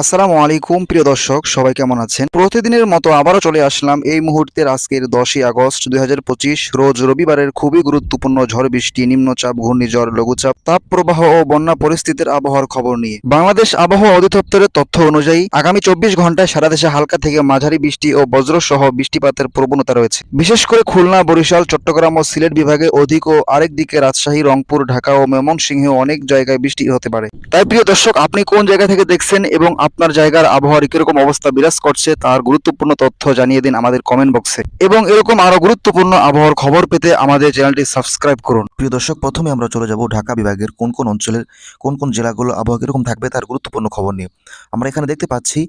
আসসালামু আলাইকুম, প্রিয় দর্শক, সবাই কেমন আছেন? প্রতিদিনের মতো আবারও চলে আসলাম এই মুহূর্তের আজকের দশই আগস্ট দুই রোজ রবিবারের খুবই গুরুত্বপূর্ণ ঝড় বৃষ্টি, নিম্নচাপ, ঘূর্ণিঝড়, লঘুচাপ তাপ প্রবাহ ও বন্যা পরিস্থিতির আবহাওয়ার খবর নিয়ে। বাংলাদেশ আবহাওয়া অধিদপ্তরের তথ্য অনুযায়ী, আগামী চব্বিশ ঘন্টায় সারা দেশে হালকা থেকে মাঝারি বৃষ্টি ও বজ্র সহ বৃষ্টিপাতের প্রবণতা রয়েছে। বিশেষ করে খুলনা, বরিশাল, চট্টগ্রাম ও সিলেট বিভাগে অধিক ও আরেক দিকে রাজশাহী, রংপুর, ঢাকা ও ময়মনসিংহে অনেক জায়গায় বৃষ্টি হতে পারে। তাই প্রিয় দর্শক, আপনি কোন জায়গা থেকে দেখছেন এবং আপনার জায়গার আবহাওয়ার কীরকম অবস্থা বিরাজ করছে তার গুরুত্বপূর্ণ তথ্য জানিয়ে দিন আমাদের কমেন্ট বক্সে এবং এরকম আরও গুরুত্বপূর্ণ আবহাওয়ার খবর পেতে আমাদের চ্যানেলটি সাবস্ক্রাইব করুন। প্রিয় দর্শক, প্রথমে আমরা চলে যাব ঢাকা বিভাগের কোন কোন অঞ্চলের, কোন কোন জেলাগুলো আবহাওয়া কীরকম থাকবে তার গুরুত্বপূর্ণ খবর নিয়ে। আমরা এখানে দেখতে পাচ্ছি,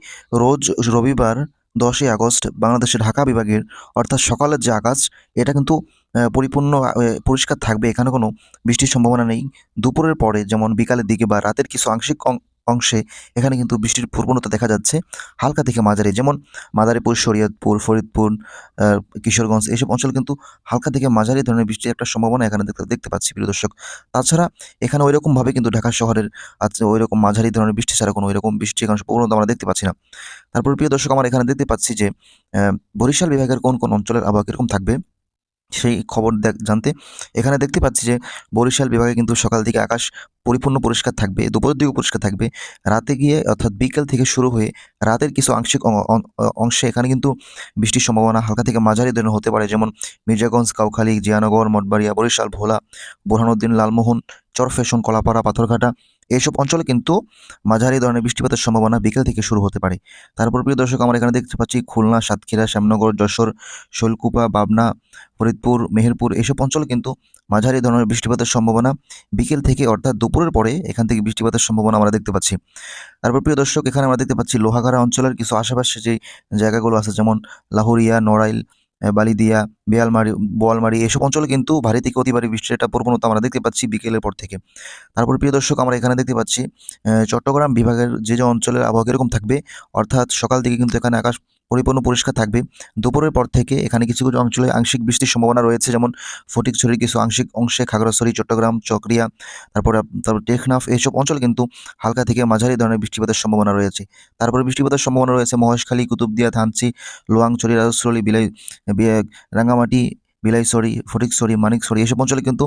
রোজ রবিবার দশই আগস্ট বাংলাদেশের ঢাকা বিভাগের, অর্থাৎ সকালের যে আকাশ, এটা কিন্তু পরিপূর্ণ পরিষ্কার থাকবে। এখানে কোনো বৃষ্টির সম্ভাবনা নেই। দুপুরের পরে, যেমন বিকালের দিকে বা রাতের কিছু আংশিক অংশে এখানে কিন্তু বৃষ্টির প্রবণতা দেখা যাচ্ছে। হালকা থেকে মাঝারি, যেমন মাদারীপুর, শরীয়তপুর, ফরিদপুর কিশোরগঞ্জ এইসব অঞ্চল কিন্তু হালকা থেকে মাঝারি ধরনের বৃষ্টির একটা সম্ভাবনা এখানে দেখতে দেখতে পাচ্ছি প্রিয় দর্শক। তাছাড়া এখানে ওই রকমভাবে কিন্তু ঢাকা শহরের আছে ওই রকম মাঝারি ধরনের বৃষ্টি ছাড়া কোনো ওই রকম বৃষ্টির কোনো প্রবণতা আমরা দেখতে পাচ্ছি না। তারপর প্রিয় দর্শক, আমরা এখানে দেখতে পাচ্ছি যে বরিশাল বিভাগের কোন কোন অঞ্চলের আবহাওয়া কীরকম থাকবে? সেই খবর দেখ- জানতে। এখানে দেখতে পাচ্ছি যে বরিশাল বিভাগে কিন্তু সকাল থেকে আকাশ পরিপূর্ণ পরিষ্কার থাকবে, দুপুরের দিকে পরিষ্কার থাকবে। রাতে গিয়ে অর্থাৎ বিকেল থেকে শুরু হয়ে রাতের কিছু আংশিক অংশে এখানে কিন্তু বৃষ্টির সম্ভাবনা হালকা থেকে মাঝারি ধরনের হতে পারে, যেমন মির্জাগঞ্জ, কাউখালী, জিয়ানগর, মঠবাড়িয়া, বরিশাল, ভোলা, বোরহানুদ্দিন, লালমোহন চরফেশন কলাপাড়া, পাথরঘাটা, এইসব অঞ্চলে কিন্তু মাঝারি ধরনের বৃষ্টিপাতের সম্ভাবনা বিকেল থেকে শুরু হতে পারে। তারপর প্রিয় দর্শক, আমরা এখানে দেখতে পাচ্ছি খুলনা, সাতক্ষীরা, শ্যামনগর, যশোর, শৈলকুপা, বাবনা, ফরিদপুর, মেহেরপুর এইসব অঞ্চলে কিন্তু মাঝারি ধরনের বৃষ্টিপাতের সম্ভাবনা বিকেল থেকে অর্থাৎ দুপুরের পরে এখান থেকে বৃষ্টিপাতের সম্ভাবনা আমরা দেখতে পাচ্ছি। তারপর প্রিয় দর্শক, এখানে আমরা দেখতে পাচ্ছি লোহাগাড়া অঞ্চলের কিছু আশেপাশে যে জায়গাগুলো আছে, যেমন লাহুরিয়া, নড়াইল বালিদিয়া বেয়ালমারি বোয়ালমারি এসব অঞ্চলে কিন্তু ভারী থেকে অতি ভারী বৃষ্টির একটা প্রবণতা আমরা দেখতে পাচ্ছি বিকেলের পর থেকে। তারপর প্রিয় দর্শক, আমরা এখানে দেখতে পাচ্ছি চট্টগ্রাম বিভাগের যে যে অঞ্চলের আবহাওয়া কীরকম থাকবে, অর্থাৎ সকাল থেকে কিন্তু এখানে আকাশ পরিপূর্ণ পরিষ্কার থাকবে। দুপুরের পর থেকে এখানে কিছু কিছু অঞ্চলে আংশিক বৃষ্টির সম্ভাবনা রয়েছে, যেমন ফটিকছড়ির কিছু আংশিক অংশে খাগড়াছড়ি, চট্টগ্রাম, চকরিয়া, তারপরে তারপর টেকনাফ এইসব অঞ্চল কিন্তু হালকা থেকে মাঝারি ধরনের বৃষ্টিপাতের সম্ভাবনা রয়েছে। তারপরে বৃষ্টিপাতের সম্ভাবনা রয়েছে মহেশখালী, কুতুবদিয়া থানচি লোয়াংছড়ি রাজস্থলী বিলাই রাঙ্গামাটি, বিলাইছড়ি, ফটিকছড়ি, মানিকছড়ি, এসব অঞ্চলে কিন্তু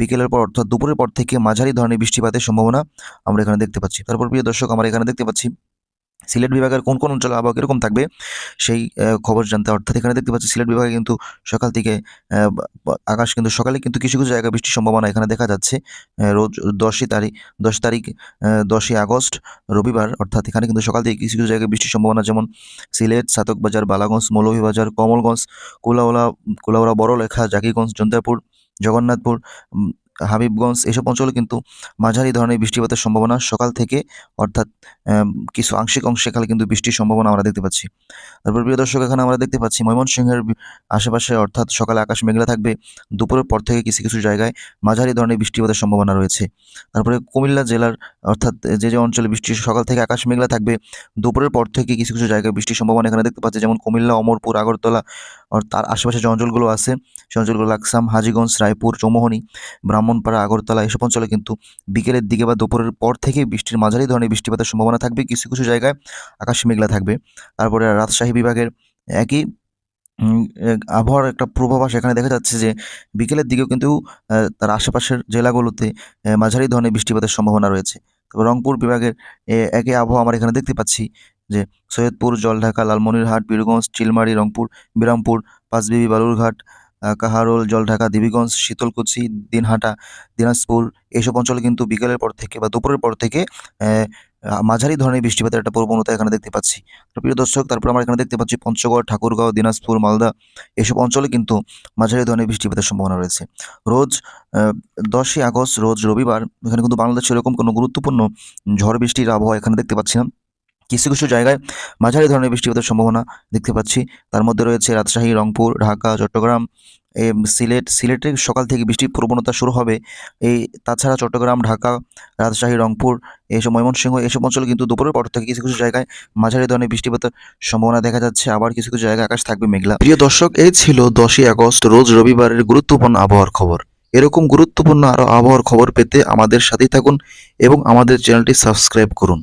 বিকেলের পর অর্থাৎ দুপুরের পর থেকে মাঝারি ধরনের বৃষ্টিপাতের সম্ভাবনা আমরা এখানে দেখতে পাচ্ছি। তারপর প্রিয় দর্শক, আমরা এখানে দেখতে পাচ্ছি সিলেট বিভাগের কোন কোন অঞ্চলে আবহাওয়া কীরকম থাকবে, সেই খবর জানতে অর্থাৎ এখানে দেখতে পাচ্ছি সিলেট বিভাগে কিন্তু সকাল থেকে আকাশ কিন্তু সকালে কিন্তু কিছু কিছু জায়গায় বৃষ্টির সম্ভাবনা এখানে দেখা যাচ্ছে। রোজ দশই তারিখ, দশ তারিখ দশই আগস্ট, রবিবার, অর্থাৎ এখানে কিন্তু সকাল থেকে কিছু কিছু জায়গায় বৃষ্টির সম্ভাবনা যেমন সিলেট সাতকবাজার বালাগঞ্জ মৌলভীবাজার কমলগঞ্জ কুলাউলা কুলাউড়া বড়লেখা, জাকিগঞ্জ জন্তাপুর জগন্নাথপুর হাবিবগঞ্জ এসব অঞ্চলে কিন্তু মাঝারি ধরনের বৃষ্টিপাতের সম্ভাবনা সকাল থেকে, অর্থাৎ কিছু আংশিক অংশে খালি কিন্তু বৃষ্টির সম্ভাবনা আমরা দেখতে পাচ্ছি। তারপর প্রিয় দর্শক, এখানে আমরা দেখতে পাচ্ছি ময়মনসিংহের আশেপাশে, অর্থাৎ সকালে আকাশ মেঘলা থাকবে। দুপুরের পর থেকে কিছু কিছু জায়গায় মাঝারি ধরনের বৃষ্টিপাতের সম্ভাবনা রয়েছে। তারপরে কুমিল্লা জেলার, অর্থাৎ, যে যে অঞ্চলে বৃষ্টি সকাল থেকে আকাশ মেঘলা থাকবে, দুপুরের পর থেকে কিছু কিছু জায়গায় বৃষ্টির সম্ভাবনা এখানে দেখতে পাচ্ছি। যেমন কুমিল্লা, অমরপুর, আগরতলা তার আশেপাশে যে অঞ্চলগুলো আছে সেই অঞ্চলগুলো লাকসাম, হাজিগঞ্জ, রায়পুর, চৌমোহনী ব্রাহ্মণপাড়া আগরতলা এসব অঞ্চলে কিন্তু বিকেলের দিকে বা দুপুরের পর থেকে বৃষ্টির মাঝারি ধরনের বৃষ্টিপাতের সম্ভাবনা থাকবে। কিছু কিছু জায়গায় আকাশ মেঘলা থাকবে। তারপরে রাজশাহী বিভাগের একই এক আবহাওয়ার একটা পূর্বাভাস এখানে দেখা যাচ্ছে যে, বিকেলের দিকেও কিন্তু তার আশেপাশের জেলাগুলোতে মাঝারি ধরনের বৃষ্টিপাতের সম্ভাবনা রয়েছে। তবে রংপুর বিভাগের একই আবহাওয়া আমরা এখানে দেখতে পাচ্ছি যে, সৈয়দপুর, জলঢাকা, লালমনিরহাট, বীরগঞ্জ, চিলমারি, রংপুর, বিরামপুর, পাঁচবিবি, বালুরঘাট কাহারোল, জলঢাকা, দেবীগঞ্জ, শীতলকুচি, দিনহাটা, দিনাজপুর এইসব অঞ্চলে কিন্তু বিকেলের পর থেকে বা দুপুরের পর থেকে মাঝারি ধরনের বৃষ্টিপাতের একটা প্রবণতা এখানে দেখতে পাচ্ছি। তো প্রিয় দর্শক, তারপর আমরা এখানে দেখতে পাচ্ছি পঞ্চগড়, ঠাকুরগাঁও, দিনাজপুর, মালদা, এসব অঞ্চলে কিন্তু মাঝারি ধরনের বৃষ্টিপাতের সম্ভাবনা রয়েছে। রোজ দশই আগস্ট, রোজ রবিবার এখানে কিন্তু বাংলাদেশে এরকম কোনো গুরুত্বপূর্ণ ঝড় বৃষ্টির আবহাওয়া এখানে দেখতে পাচ্ছি না কিছু কিছু জায়গায় মাঝারি ধরনের বৃষ্টিপাতের সম্ভাবনা দেখতে পাচ্ছি। তার মধ্যে রয়েছে রাজশাহী, রংপুর, ঢাকা, চট্টগ্রাম সিলেট। সিলেটে সকাল থেকে বৃষ্টির প্রবণতা শুরু হবে। এই তাছাড়া চট্টগ্রাম, ঢাকা, রাজশাহী, রংপুর এইসব ময়মনসিংহ এইসব অঞ্চলে কিন্তু দুপুরের পর থেকে কিছু কিছু জায়গায় মাঝারি ধরনের বৃষ্টিপাতের সম্ভাবনা দেখা যাচ্ছে। আবার কিছু কিছু জায়গায় আকাশ থাকবে মেঘলা। প্রিয় দর্শক, এই ছিল দশই আগস্ট, রোজ রবিবারের গুরুত্বপূর্ণ আবহাওয়ার খবর। এরকম গুরুত্বপূর্ণ আরও আবহাওয়ার খবর পেতে আমাদের সাথেই থাকুন এবং আমাদের চ্যানেলটি সাবস্ক্রাইব করুন।